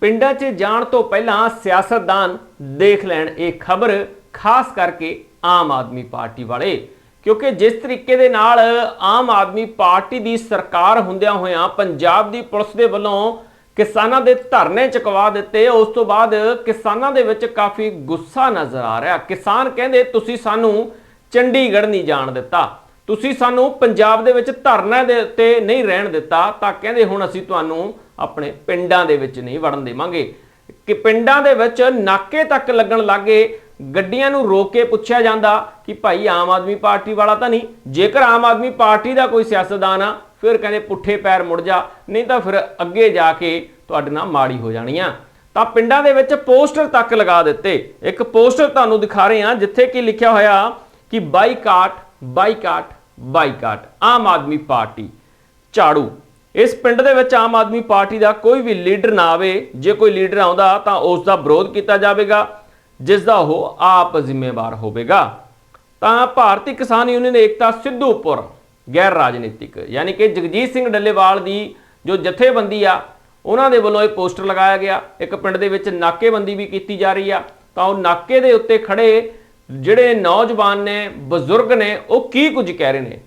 ਪਿੰਡਾਂ 'ਚ ਜਾਣ ਤੋਂ ਪਹਿਲਾਂ ਸਿਆਸਤਦਾਨ ਦੇਖ ਲੈਣ ਇਹ ਖਬਰ ਖਾਸ ਕਰਕੇ ਆਮ ਆਦਮੀ ਪਾਰਟੀ ਵਾਲੇ। ਕਿਉਂਕਿ ਜਿਸ ਤਰੀਕੇ ਦੇ ਨਾਲ ਆਮ ਆਦਮੀ ਪਾਰਟੀ ਦੀ ਸਰਕਾਰ ਹੁੰਦਿਆਂ ਹੋਇਆਂ ਪੰਜਾਬ ਦੀ ਪੁਲਿਸ ਦੇ ਵੱਲੋਂ ਕਿਸਾਨਾਂ ਦੇ ਧਰਨੇ ਚੁਕਵਾ ਦਿੱਤੇ, ਉਸ ਤੋਂ ਬਾਅਦ ਕਿਸਾਨਾਂ ਦੇ ਵਿੱਚ ਕਾਫੀ ਗੁੱਸਾ ਨਜ਼ਰ ਆ ਰਿਹਾ। ਕਿਸਾਨ ਕਹਿੰਦੇ, ਤੁਸੀਂ ਸਾਨੂੰ ਚੰਡੀਗੜ੍ਹ ਨਹੀਂ ਜਾਣ ਦਿੱਤਾ। ਤੁਸੀਂ ਸਾਨੂੰ ਪੰਜਾਬ ਦੇ ਵਿੱਚ ਧਰਨਾ ਦੇ ਉੱਤੇ ਨਹੀਂ ਰਹਿਣ ਦਿੱਤਾ, ਤਾਂ ਕਹਿੰਦੇ ਹੁਣ ਅਸੀਂ ਤੁਹਾਨੂੰ ਆਪਣੇ ਪਿੰਡਾਂ ਦੇ ਵਿੱਚ ਨਹੀਂ ਵੜਨ ਦੇਵਾਂਗੇ। ਕਿ ਪਿੰਡਾਂ ਦੇ ਵਿੱਚ ਨਾਕੇ ਤੱਕ ਲੱਗਣ ਲੱਗੇ, ਗੱਡੀਆਂ ਨੂੰ ਰੋਕ ਕੇ ਪੁੱਛਿਆ ਜਾਂਦਾ ਕਿ ਭਾਈ ਆਮ ਆਦਮੀ ਪਾਰਟੀ ਵਾਲਾ ਤਾਂ ਨਹੀਂ, ਜੇਕਰ ਆਮ ਆਦਮੀ ਪਾਰਟੀ ਦਾ ਕੋਈ ਸਿਆਸਤਦਾਨ ਆ, ਫਿਰ ਕਹਿੰਦੇ ਪੁੱਠੇ ਪੈਰ ਮੁੜ ਜਾ, ਨਹੀਂ ਤਾਂ ਫਿਰ ਅੱਗੇ ਜਾ ਕੇ ਤੁਹਾਡੇ ਨਾਲ ਮਾੜੀ ਹੋ ਜਾਣੀ ਆ। ਤਾਂ ਪਿੰਡਾਂ ਦੇ ਵਿੱਚ ਪੋਸਟਰ ਤੱਕ ਲਗਾ ਦਿੱਤੇ। ਇੱਕ ਪੋਸਟਰ ਤੁਹਾਨੂੰ ਦਿਖਾ ਰਹੇ ਹਾਂ, ਜਿੱਥੇ ਕਿ ਲਿਖਿਆ ਹੋਇਆ ਕਿ boycott boycott boycott, Aam Aadmi party. ਝਾੜੂ। ਇਸ ਪਿੰਡ ਦੇ ਵਿੱਚ ਆਮ ਆਦਮੀ ਪਾਰਟੀ ਦਾ ਕੋਈ ਵੀ ਲੀਡਰ ਨਾ ਆਵੇ, ਜੇ ਕੋਈ ਲੀਡਰ ਆਉਂਦਾ ਤਾਂ ਉਸ ਦਾ ਵਿਰੋਧ ਕੀਤਾ ਜਾਵੇਗਾ, ਜਿਸ ਦਾ ਉਹ ਆਪ ਜ਼ਿੰਮੇਵਾਰ ਹੋਵੇਗਾ। ਤਾਂ ਭਾਰਤੀ ਕਿਸਾਨ ਯੂਨੀਅਨ ਏਕਤਾ ਸਿੱਧੂਪੁਰ ਗੈਰ ਰਾਜਨੀਤਿਕ, ਯਾਨੀ ਕਿ ਜਗਜੀਤ ਸਿੰਘ ਡੱਲੇਵਾਲ ਦੀ ਜੋ ਜਥੇਬੰਦੀ ਆ, ਉਹਨਾਂ ਦੇ ਵੱਲੋਂ ਇਹ ਪੋਸਟਰ ਲਗਾਇਆ ਗਿਆ। ਇੱਕ ਪਿੰਡ ਦੇ ਵਿੱਚ ਨਾਕੇਬੰਦੀ ਵੀ ਕੀਤੀ ਜਾ ਰਹੀ ਆ। ਤਾਂ ਉਹ ਨਾਕੇ ਦੇ ਉੱਤੇ ਖੜੇ ਜਿਹੜੇ ਨੌਜਵਾਨ ਨੇ ਬਜ਼ੁਰਗ ਨੇ ਉਹ ਕੀ ਕੁਝ ਕਹਿ ਰਹੇ ਨੇ?